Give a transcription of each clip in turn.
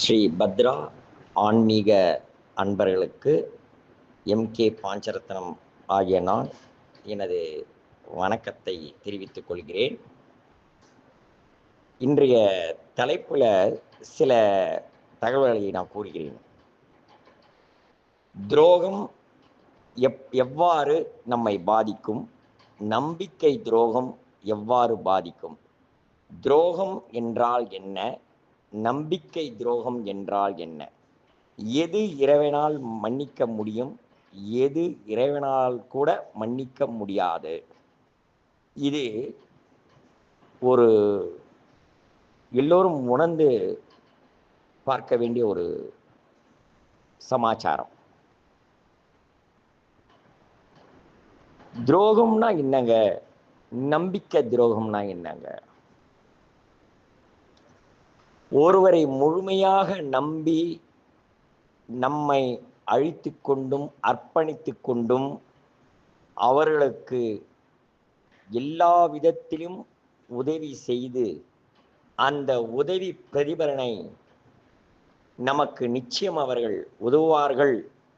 ஸ்ரீ பத்ரா ஆன்மீக அன்பர்களுக்கு எம்கே பாஞ்சரத்னம் ஆகிய நான் எனது வணக்கத்தை தெரிவித்துக் கொள்கிறேன். இன்றைய தலைப்பில் சில தகவல்களை நான் கூறுகிறேன். துரோகம் எப் எவ்வாறு நம்மை பாதிக்கும்? நம்பிக்கை துரோகம் எவ்வாறு பாதிக்கும்? துரோகம் என்றால் என்ன? நம்பிக்கை துரோகம் என்றால் என்ன? எது இறைவனால் மன்னிக்க முடியும்? எது இறைவனால் கூட மன்னிக்க முடியாது? இது ஒரு எல்லோரும் உணர்ந்து பார்க்க வேண்டிய ஒரு சமாச்சாரம். துரோகம்னா என்னங்க? நம்பிக்கை துரோகம்னா என்னங்க? ஒருவரை முழுமையாக நம்பி நம்மை அழித்து கொண்டும் அர்ப்பணித்து கொண்டும் அவர்களுக்கு எல்லா விதத்திலும் உதவி செய்து அந்த உதவி பிரதிபலனை நமக்கு நிச்சயம் அவர்கள் உதவுவார்கள்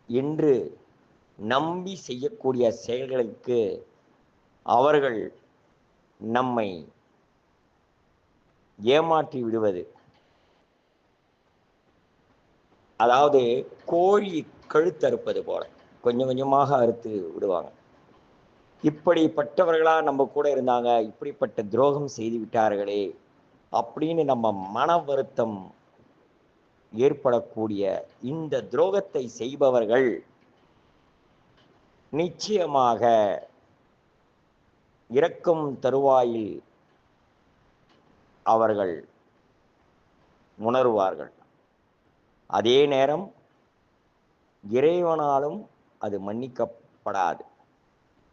என்று நம்பி செய்யக்கூடிய செயல்களுக்கு அவர்கள் நம்மை ஏமாற்றி விடுவது. அதாவது கோழி கழுத்தறுப்பது போல. கொஞ்சம் கொஞ்சமாக அறுத்து விடுவாங்க. இப்படிப்பட்டவர்களா நம்ம கூட இருந்தாங்க இப்படிப்பட்ட துரோகம் செய்து விட்டார்களே அப்படின்னு நம்ம மன வருத்தம் ஏற்படக்கூடிய இந்த துரோகத்தை செய்பவர்கள் நிச்சயமாக இறக்கும் தருவாயில் அவர்கள் உணர்வார்கள். அதே நேரம் இறைவனாலும் அது மன்னிக்கப்படாது.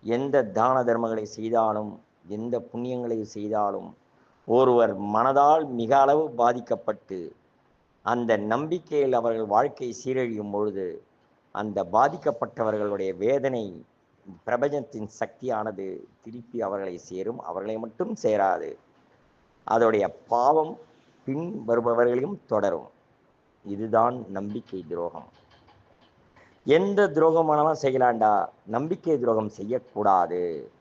எந்த தான தர்மங்களை செய்தாலும் எந்த புண்ணியங்களை செய்தாலும் ஒருவர் மனதால் மிக அளவு பாதிக்கப்பட்டு அந்த நம்பிக்கையில் அவர்கள் வாழ்க்கை சீரழியும் பொழுது அந்த பாதிக்கப்பட்டவர்களுடைய வேதனை பிரபஞ்சத்தின் சக்தியானது திருப்பி அவர்களை சேரும். அவர்களை மட்டும் சேராது. அதோடைய பாவம் பின் வருபவர்களையும் தொடரும். இதுதான் நம்பிக்கை துரோகம். எந்த துரோகமானாலும் செய்யலாண்டா? நம்பிக்கை துரோகம் செய்யக்கூடாது.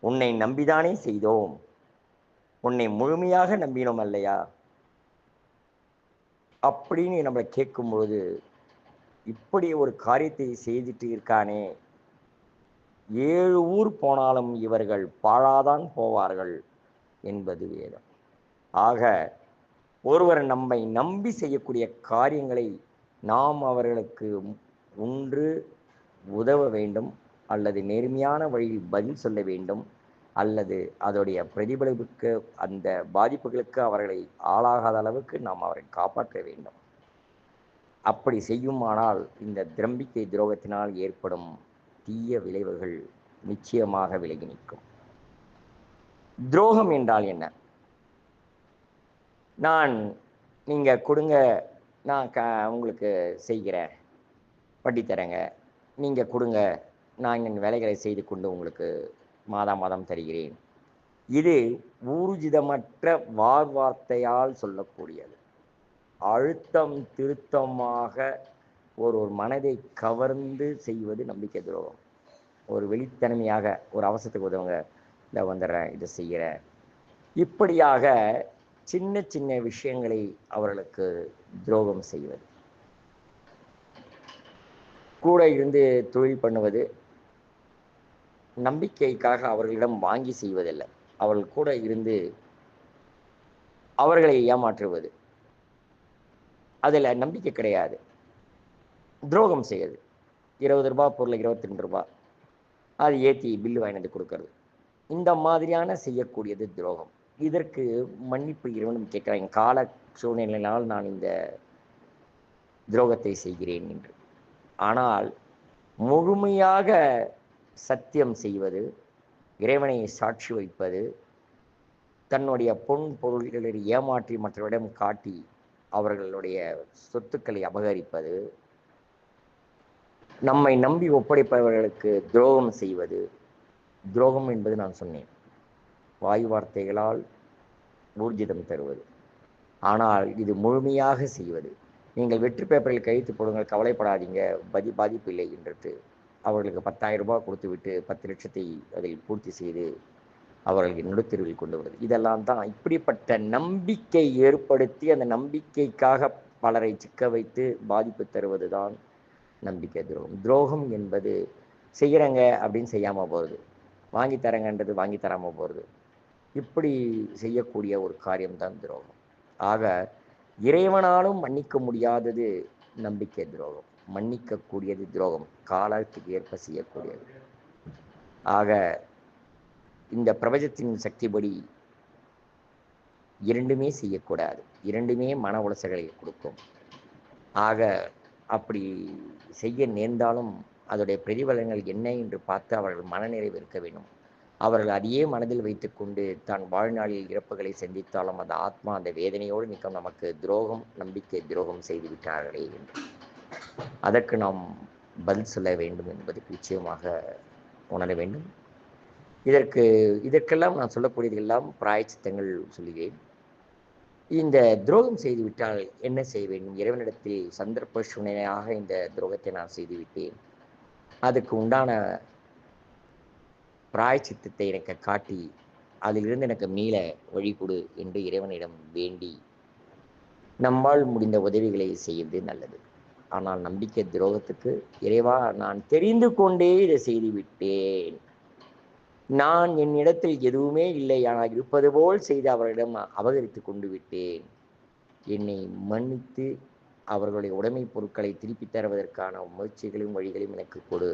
உன்னை நம்பிதானே செய்தோம். உன்னை முழுமையாக நம்பினோம் அல்லையா? அப்படின்னு நம்மளை கேட்கும் பொழுது இப்படி ஒரு காரியத்தை செய்துட்டு இருக்கானே. ஏழு ஊர் போனாலும் இவர்கள் பாழாதான் போவார்கள் என்பது வேதம். ஆக ஒருவர் நம்மை நம்பி செய்யக்கூடிய காரியங்களை நாம் அவர்களுக்கு ஒன்று உதவ வேண்டும் அல்லது நேர்மையான வழியில் பதில் சொல்ல வேண்டும் அல்லது அதோடைய பிரதிபலிப்புக்கு அந்த பாதிப்புகளுக்கு அவர்களை ஆளாகாத அளவுக்கு நாம் அவரை காப்பாற்ற வேண்டும். அப்படி செய்யுமானால் இந்த திரம்பிக்கை துரோகத்தினால் ஏற்படும் தீய விளைவுகள் நிச்சயமாக விலகி நிற்கும். துரோகம் என்றால் என்ன? நான் நீங்கள் கொடுங்க நான் க உங்களுக்கு செய்கிறேன். வட்டி தரேங்க. நீங்கள் கொடுங்க நான் என் வேலைகளை செய்து கொண்டு உங்களுக்கு மாதம் மாதம் தருகிறேன். இது ஊர்ஜிதமற்ற வார்வார்த்தையால் சொல்லக்கூடியது. அழுத்தம் திருத்தமாக ஒரு ஒரு மனதை கவர்ந்து செய்வது நம்பிக்கை துரோகம். ஒரு வெளித்தன்மையாக ஒரு அவசரத்துக்கு உதவுங்க இந்த வந்துடுறேன் இதை செய்கிறேன். இப்படியாக சின்ன சின்ன விஷயங்களை அவர்களுக்கு துரோகம் செய்வது. கூட இருந்து தொழில் பண்ணுவது நம்பிக்கைக்காக அவர்களிடம் வாங்கி செய்வதில்லை. அவர்கள் கூட இருந்து அவர்களை ஏமாற்றுவது. அதில் நம்பிக்கை கிடையாது. துரோகம் செய்யுது இருபது ரூபா பொருள் இருபத்தி ரெண்டு ரூபா. அது ஏற்றி பில்லு வாங்கினது கொடுக்கறது. இந்த மாதிரியான செய்யக்கூடியது துரோகம். இதற்கு மன்னிப்பு இறைவனும் கேட்கிறாங்க கால சூழ்நிலையினால் நான் இந்த துரோகத்தை செய்கிறேன் என்று. ஆனால் முழுமையாக சத்தியம் செய்வது இறைவனை சாட்சி வைப்பது தன்னுடைய பொன் பொருள்களை ஏமாற்றி மற்றவரிடம் காட்டி அவர்களுடைய சொத்துக்களை அபகரிப்பது நம்மை நம்பி ஒப்படைப்பவர்களுக்கு துரோகம் செய்வது துரோகம் என்பது நான் சொன்னேன். வாய் வார்த்தைகளால் ஊர்ஜிதம் தருவது ஆனால் இது முழுமையாக செய்வது. நீங்கள் வெற்றி பேப்பரில் கைத்து போடுங்கள் கவலைப்படாதீங்க பதி பாதிப்பு இல்லை என்றது அவர்களுக்கு பத்தாயிரம் ரூபாய் கொடுத்து விட்டு பத்து லட்சத்தை அதில் பூர்த்தி செய்து அவர்களுக்கு நடுத்தருவில் கொண்டு வருது. இதெல்லாம் தான் இப்படிப்பட்ட நம்பிக்கை ஏற்படுத்தி அந்த நம்பிக்கைக்காக பலரை சிக்க வைத்து பாதிப்பு தருவது தான் நம்பிக்கை துரோகம். துரோகம் என்பது செய்கிறங்க அப்படின்னு செய்யாமல் போகிறது வாங்கி தரங்கன்றது வாங்கி தராமல் போகிறது இப்படி செய்யக்கூடிய ஒரு காரியம்தான் துரோகம். ஆக இறைவனாலும் மன்னிக்க முடியாதது நம்பிக்கை துரோகம். மன்னிக்கக்கூடியது துரோகம். காலத்துக்கு ஏற்ப செய்யக்கூடியது. ஆக இந்த பிரபஞ்சத்தின் சக்திப்படி இரண்டுமே செய்யக்கூடாது. இரண்டுமே மன உளைச்சல்களை கொடுக்கும். ஆக அப்படி செய்ய நேர்ந்தாலும் அதோடைய பிரதிபலங்கள் என்ன என்று பார்த்து அவர்கள் மனநிறைவு இருக்க வேண்டும். அவர்கள் அதையே மனதில் வைத்துக்கொண்டு தான் வாழ்நாளில் இறப்புகளை சந்தித்தாலும் அந்த ஆத்மா அந்த வேதனையோடு நிற்கும். நமக்கு துரோகம் நம்பிக்கை துரோகம் செய்து விட்டார்களே என்று. அதற்கு நாம் பதில் சொல்ல வேண்டும் என்பது நிச்சயமாக உணர வேண்டும். இதற்கு இதற்கெல்லாம் நான் சொல்லக்கூடியதெல்லாம் பிராயச்சித்தங்கள் சொல்கிறேன் இந்த துரோகம் செய்துவிட்டால் என்ன செய்ய வேண்டும்? இறைவனிடத்தில் சந்தர்ப்ப சுனையாக இந்த துரோகத்தை நான் செய்துவிட்டேன் அதுக்கு உண்டான பிராயச்சித்தத்தை எனக்கு காட்டி அதிலிருந்து எனக்கு மீள வழி கொடு என்று இறைவனிடம் வேண்டி நம்மால் முடிந்த உதவிகளை செய்வது நல்லது. ஆனால் நம்பிக்கை துரோகத்துக்கு இறைவா நான் தெரிந்து கொண்டே இதை செய்து விட்டேன் நான் என் இடத்தில் எதுவுமே இல்லை ஆனால் இருப்பது போல் செய்து அவரிடம் அபகரித்து கொண்டு விட்டேன். என்னை மன்னித்து அவர்களுடைய உடைமை பொருட்களை திருப்பித் தருவதற்கான முயற்சிகளையும் வழிகளையும் எனக்கு கொடு.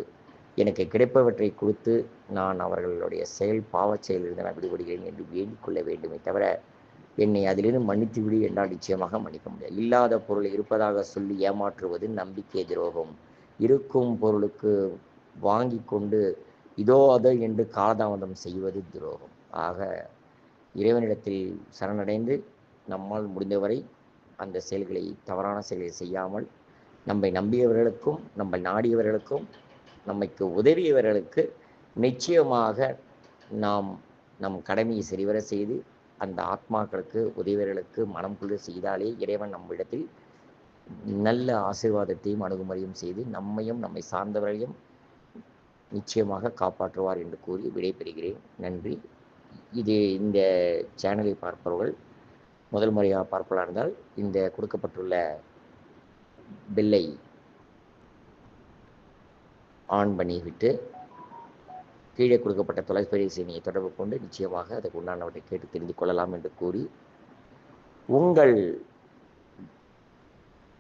எனக்கு கிடைப்பவற்றை கொடுத்து நான் அவர்களுடைய செயல் பாவச் செயலிலிருந்து நான் விடுபடுகிறேன் என்று வேண்டிக்கொள்ள வேண்டுமே தவிர என்னை அதிலிருந்து மன்னித்து விடு என்றால் நிச்சயமாக மன்னிக்க முடியாது. இல்லாத பொருள் இருப்பதாக சொல்லி ஏமாற்றுவது நம்பிக்கை துரோகம். இருக்கும் பொருளுக்கு வாங்கி கொண்டு இதோ அதோ என்று காலதாமதம் செய்வது துரோகம். ஆக இறைவனிடத்தில் சரணடைந்து நம்மால் முடிந்தவரை அந்த செயல்களை தவறான செயல்களை செய்யாமல் நம்மை நம்பியவர்களுக்கும் நம்மை நாடியவர்களுக்கும் நமக்கு உதவியவர்களுக்கு நிச்சயமாக நாம் நம் கடமையை சரிவர செய்து அந்த ஆத்மாக்களுக்கு உதவியவர்களுக்கு மனம் குளிர் செய்தாலே இறைவன் நம்மிடத்தில் நல்ல ஆசீர்வாதத்தையும் அணுகுமுறையும் செய்து நம்மையும் நம்மை சார்ந்தவர்களையும் நிச்சயமாக காப்பாற்றுவார் என்று கூறி விடைபெறுகிறேன். நன்றி. இது இந்த சேனலை பார்ப்பவர்கள் முதல் முறையாக பார்ப்பதாக இருந்தால் இந்த கொடுக்கப்பட்டுள்ள பெல்லை ஆன் பண்ணிவிட்டு கீழே கொடுக்கப்பட்ட தொலைபேசி எண்ணியை தொடர்பு கொண்டு நிச்சயமாக அதுக்கு உண்டானவற்றை கேட்டு தெரிந்து கொள்ளலாம் என்று கூறி உங்கள்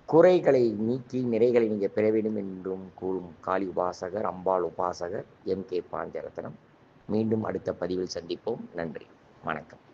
குறைகளை நீக்கி நிறைகளை நீங்கள் பெற வேண்டும் என்றும் கூறும் காளி உபாசகர் அம்பாள் உபாசகர் எம் கே பாஞ்சரத்னம் மீண்டும் அடுத்த பதிவில் சந்திப்போம். நன்றி. வணக்கம்.